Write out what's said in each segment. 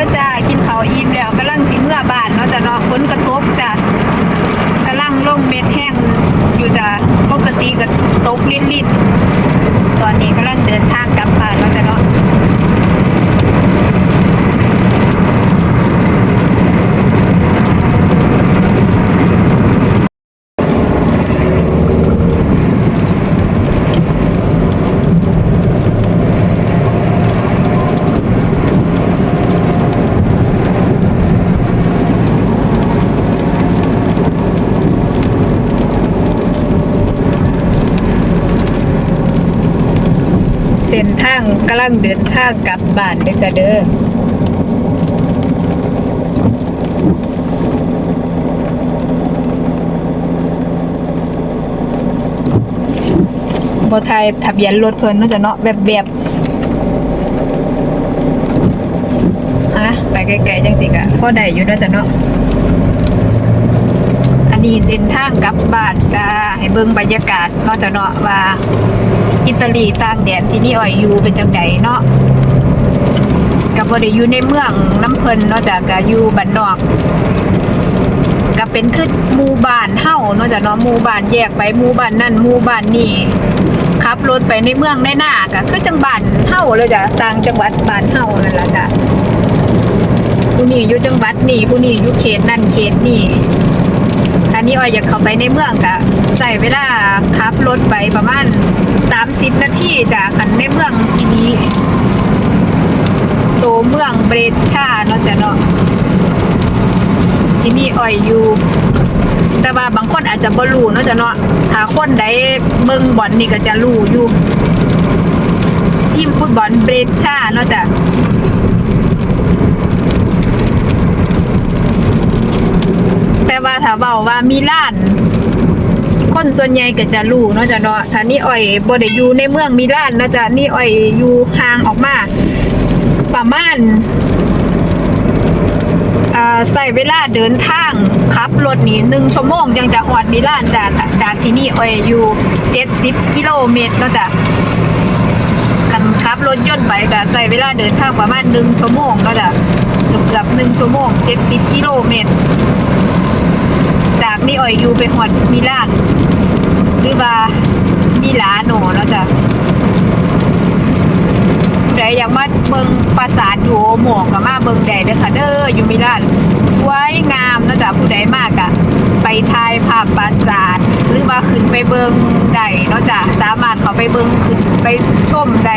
ด้อจ้ากินข้าอิ่มแล้วกำลังสิเมื่อบานเนาะจ้ะเนาะฝนกระตกจ้ะกำลังลงเม็ดแห้งอยู่จ้ะปกติก็ตกลิดๆตอนนี้กำลังเดินทางกลับบ้านเนาะจ้ะเนาะ เส้นทางกำลังเดินทางกลับบ้านเด้อจ้ะเด้อบ่ทยทะเบียนรถเพิ่นเนาะจ้ะเนาะแบบๆฮะไปไกลๆจังสิกะพอได้อยู่เนาะจ้ะเนาะ นนี้เส้นทางกลับบ้านจ้าให้เบิ่งบรรยากาศเนาะจ้ะเนาะว่า อิตาลีต่างแดนที่นี่อ่อยอยู่เป็นจังไดเนาะกับบ่ได้อยู่ในเมืองน้ำเพิ่นเนาะจ้ะก็อยู่บ้านนอกก็เป็นคือหมู่บ้านเฮาเนาะจ้ะเนาะหมู่บ้านแยกไปหมู่บ้านนั่นหมู่บ้านนี่ขับรถไปในเมืองในหน้าก็คือจังบ้านเฮาเลยจ้ะต่างจังหวัดบ้านเฮานั่นล่ะจ้ะผู้นี้อยู่จังหวัดนี่ผู้นี้อยู่เขตนั่นเขตนี่ อันนี้ออยอยากเข้าไปในเมืองกะใส่เวลาขับรถไปประมาณ 30 นาทีจากคันในเมืองที่นี้โตเมืองเบรชชาเนาะจ้ะเนาะที่นี่ออยอยู่แต่ว่าบางคนอาจจะบ่รู้เนาะจ้ะเนาะถ้าคนใดเบิ่งบอลนี่ก็จะรู้อยู่ทีมฟุตบอลเบรชชาเนาะจ้ะ แต่ว่าถ้าเว้าว่ามีร้าน คนส่วนใหญ่ก็จะรู้เนาะจ้ะเนาะถ้านี่อ้อยบ่ได้อยู่ในเมืองมีร้านเนาะจ้ะนี่อ้อยอยู่ห่างออกมาประมาณใส่เวลาเดินทางขับรถนี่หนึ่งชั่วโมงยังจะฮอดมิลานจากจากที่นี่อ้อยอยู่70กิโลเมตรเนาะจะคันขับรถยนต์ไปก็ใส่เวลาเดินทางประมาณหนึ่งชั่วโมงเนาะจ้ะเกือบหนึ่งชั่วโมง70กิโลเมตร จากนี่อ่อยอยู่ไปฮอดมิลานหรือว่ามิลาโนเนาะจ้ะผู้ใดอยากมาเบิงปราสาทดูโอโมงก็มาเบิงได้เด้อค่ะเด้ออยู่มิลานสวยงามนะจ้ะผู้ใดมากอะไปถ่ายภาพปราสาทหรือว่าขึ้นไปเบิงได้เนาะจ้ะสามารถเข้าไปเบิงขึ้นไปชมได้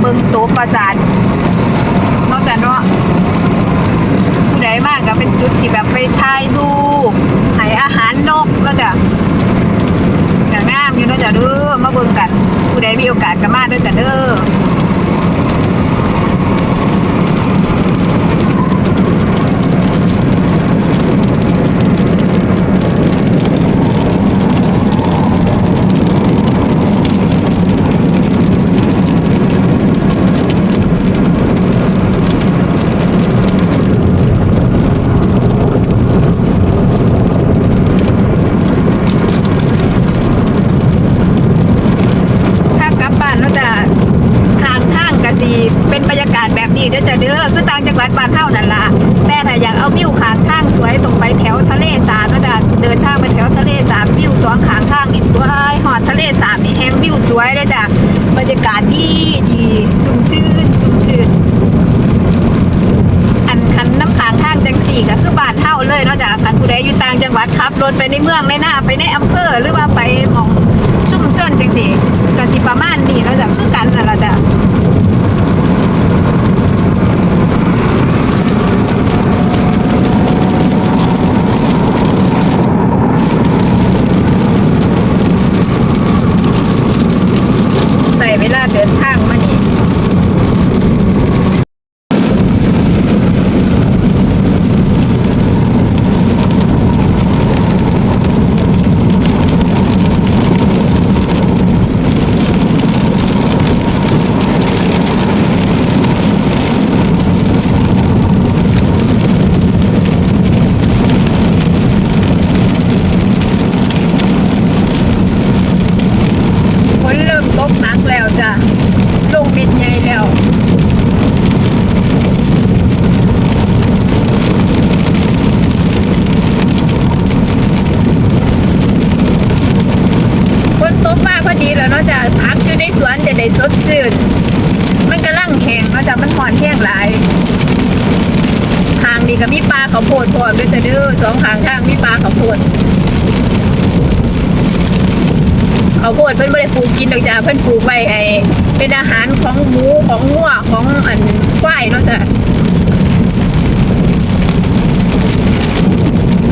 เบิงโต๊ะปราสาทนาะจ้ะเนาะผู้ใดมากก็เป็นจุดที่แบบไปถ่ายรูปให้อาหารนกแล้วจ้ะอย่าง งามอยู่เนาะจ้ะเด้อมาเบิ่งกัน ผู้ใดมีโอกาสก็มาเด้อจ้ะเด้อถ้ากลับบ้านเนาะจ้ะทางทางก็สิเป็นบรรยากาศแบบนี้ เด้อจ้ะเด้อคือต่างจังหวัดบ้านเฮานั่นล่ะแต่ถ้าอยากเอาวิวขางทางสวยตรงไปแถวทะเลสาบเนาจะเดินทางไปแถวทะเลสาบวิวสองข้างทางนี่สวยหอดทะเลสาบนี่แฮงวิวสวยเลยจ้ะบรรยากาศดีดีชุ่มชื่นชุ่มชื่นอันคันน้ำขางทางจังสี่ก็คือบ้านเท่าเลยเนาะจ้ะคันผู้ใดอยู่ต่างจังหวัดขับรถไปในเมืองในหน้าไปในอำเภอหรือว่าไปมองชุ่มชนจังสี่ก็สิประมาณนี้เนาะจ้ะคือกันนั่นล่ะจ้ะใส่เวลาเดินทางมานี่ สดชื่นมันกำลังแข็งเนาะจ้ะมันหอนแห้งหลายทางนี้ ก็มีปลาข้าวโพดพร้อมด้วยจะเด้อสองทางทางมีปลาข้าวโพดข้าวโพดเพิ่นบ่ได้ปลูกกินดอกจ้ะเพิ่นปลูกไว้ให้เป็นอาหารของหมูของงัวของอันควายเนาะจ้ะ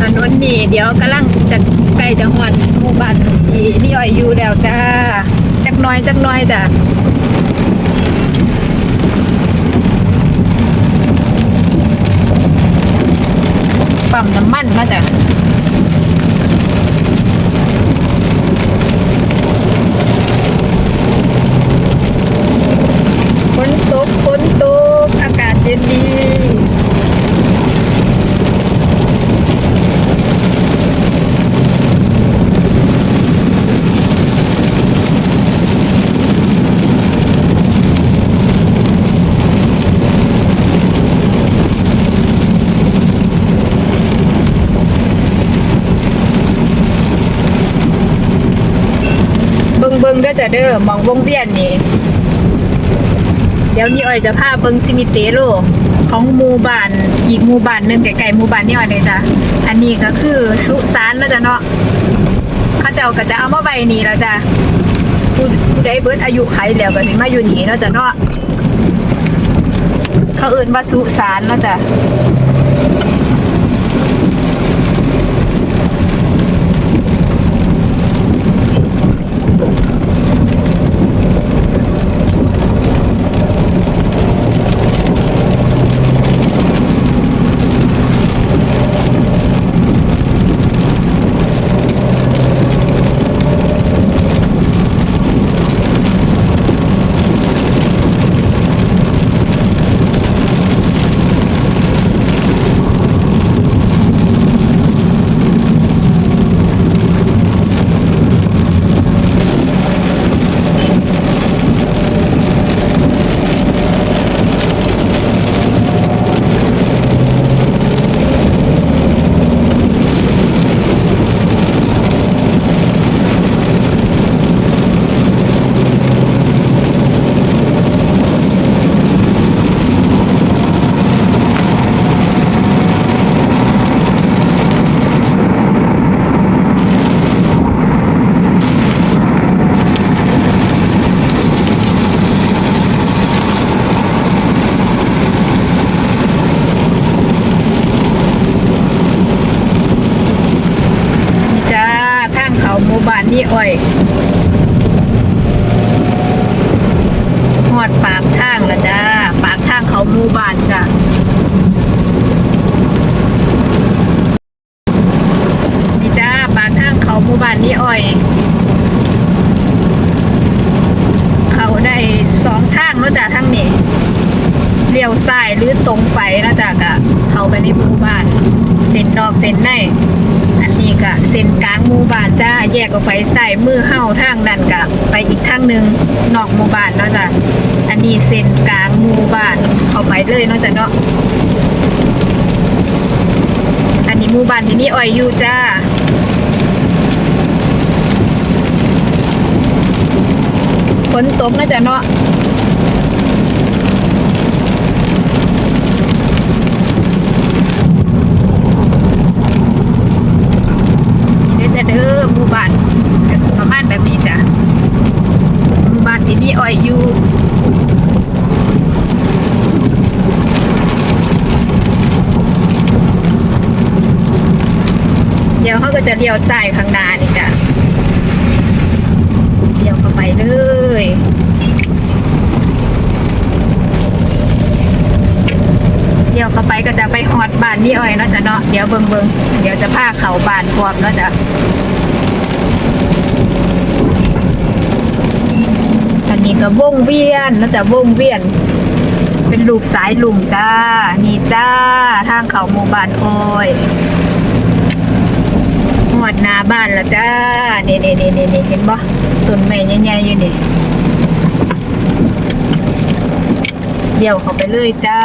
ถนนนี่เดี๋ยวกำลังจะใกล้จะหอดหมู่บ้านที่นี่อ้อยอยู่แล้วจ้าจักน้อยจักน้อยจ้ะ ปั๊มน้ำมันมาจ้ะนตกฝนตกอากาศเย็นดี เบิงเบิงเด้อจ้ะเด้อมองวงเวียนนี่ เดี๋ยวนี้อ้อยจะพาเบิงซิมิเตโลของหมู่บ้านอีกหมู่บ้านหนึ่งไกลๆหมู่บ้านนี่อ้อยเลยจ้ะอันนี้ก็คือสุสานแล้วจ้ะเนาะเขาเจ้าก็จะเอามาไว้นี่แล้วจ้ะผู้ผู้ใดเบิดอายุไขแล้วก็สิมาอยู่นี่แล้วจ้ะเนาะเขาเอื่นว่าสุสานแล้วจ้ะ นี่จ้าทางเขาหมู่บ้านนี่อ้อยหอดปากทางแล้วจ้า ปากทางเขา หมู่บ้านจ้านี่จ้าปากทางเขาหมู่บ้านนี่อ้อย เขาได้สองทางแล้วจ้าทางนี้เลี้ยวซ้ายหรือตรงไปนะจ๊ะกะเข้าไปในหมู่บ้าน เส้นนอกเส้นใน นี้ก็เส้นกลางหมู่บ้านจ้าแยกออกไปใส่มือเฮ้าทางนั้นกะไปอีกทางหนึ่งนอกหมู่บ้านเนาะจ้ะอันนี้เส้นกลางหมู่บ้านเข้าไปเลยเนาะจ้ะเนาะอันนี้หมู่บ้านที่นี่อ้อยอยู่จ้าฝนตกนะจ๊ะเนาะ เดี๋ยวจะเด้ อหมู่บ้านก็สิประมาณแบบนี้จ้ะหมู่บ้านที่นี่อ้อยอยู่เดี๋ยวเขาก็จะเลี้ยวซ้ายข้างหน้านี่จ้ะเลี้ยวเข้าไปเลยเลี้ยวเข้าไปก็จะไปฮอดบ้านนี่อ้อยเนาะจ้ะเนาะเดี๋ยวเบิงเบิงเดี๋ยวจะพาเขาบ้านพร้อมเนาะจ้ะ นนี้ก็วงเวียนแล้วจะวงเวียน เป็นรูปสายลุงจ้า นี่จ้า ทางเขาหมู่บ้านโอ้ยหอดหน้าบ้านละจ้านี่นี่นี่นี่เห็นบ่ต้นไม้ใหญ่ๆอยู่นี่เดี๋ยวเข้าไปเลยจ้า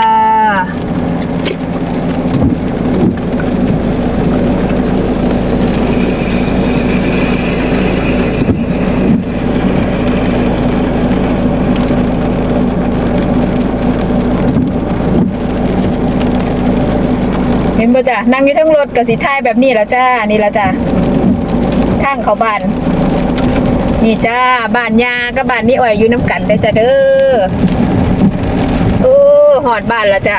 เห็นป่ะจ้ะนั่งอยู่ทั้งรถกับสิท้ายแบบนี้แล้วจ้านี่ละจ้าทางเขาบ้านนี่จ้าบ้านยากับบ้านนี่อ่อยอยู่น้ำกันได้จ้ะเด้อโอ้หอดบ้านละจ้ะ